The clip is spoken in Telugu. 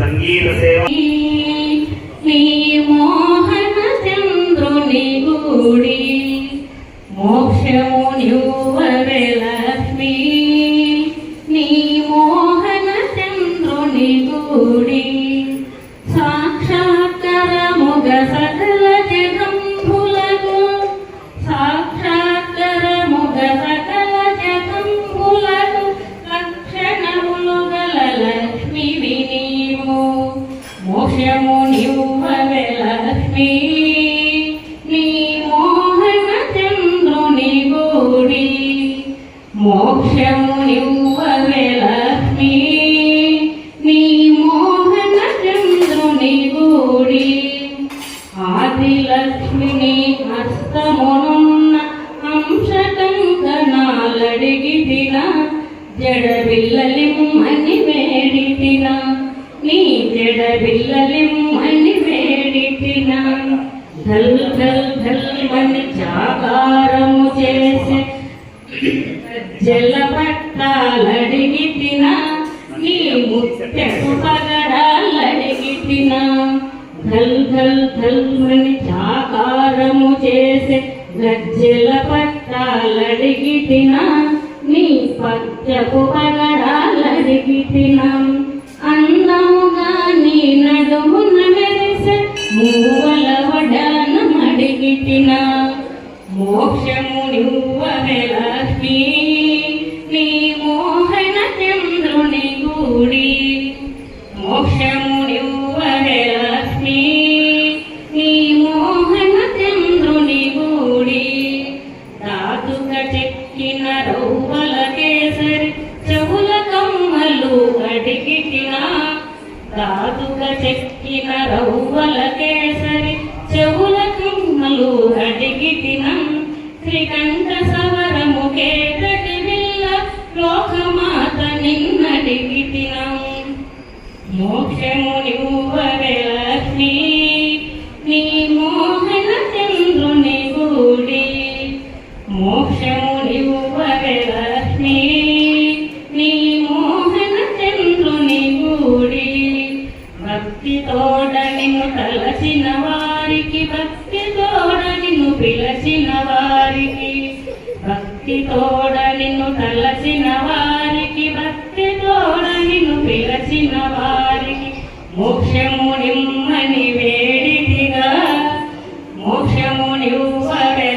సంగీత సేవ నీ మోహన చంద్రుని గూడి మోక్షము లక్ష్మి. నీ మోహన చంద్రుని గూడి లక్ష్మిని హస్తమునున్న అంశ కంకణాలడిగితిన జడబిల్లలిమ్మని వేడితిన నీ జడబిల్లలిమ్మని వేడితిన. ధల్ ధల్ ధల్ మని జాగారము చేసే జల పట్టాలడిగి ఘల్ చాకారము చేసే గజ్జల పట్టాలడిగితినా నీ పచ్చపు పగడాలడిగి తిన అందముగా నీ నడుమున మెరిసే మూవల వడనమడిగి తిన మోక్షము నువ్వవే లక్ష్మీ నీ మోహన చంద్రుని గూడి రాజుల చెక్కిన రౌవల కేసరి చెవు తోడ నిన్ను తలచిన వారికి భక్తి తోడ నిన్ను పిలచిన వారికి. భక్తి తోడ నిన్ను తలచిన వారికి భక్తి తోడ నిన్ను పిలచిన వారికి. మోక్షము నిమ్మని వేడిదిగా మోక్షము నివ్వవే